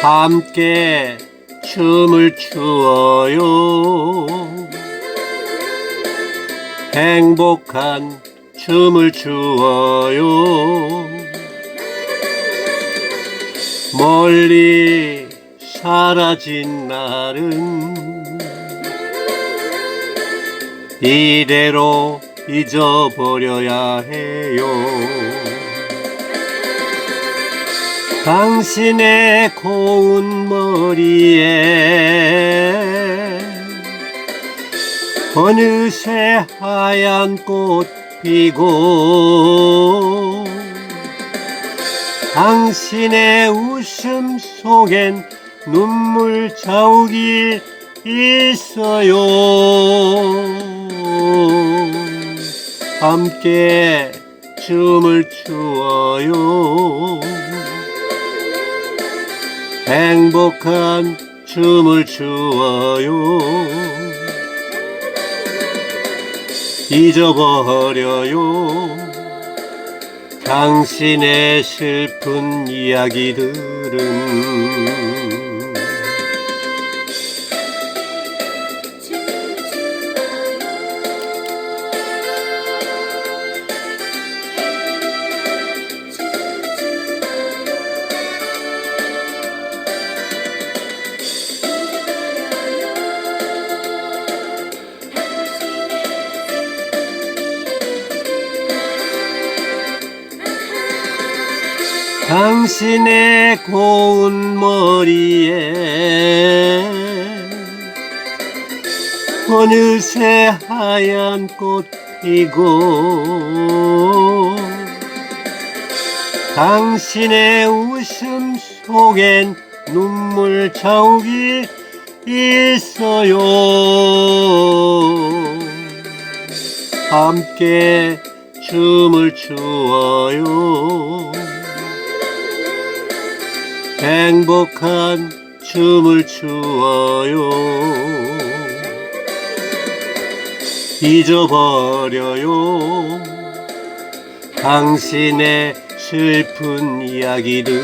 함께 춤을 추어요. 행복한 춤을 추어요. 멀리 사라진 날은 이대로 잊어버려야 해요 당신의 고운 머리에 어느새 하얀 꽃 피고 당신의 웃음 속엔 눈물 자욱이 있어요. 함께 춤을 추어요 행복한 춤을 추어요. 잊어버려요. 당신의 슬픈 이야기들은 당신의 고운 머리에 어느새 하얀 꽃 피고 당신의 웃음 속엔 눈물 자욱이 있어요. 함께 춤을 추어요 행복한 춤을 추어요. 잊어버려요. 당신의 슬픈 이야기들은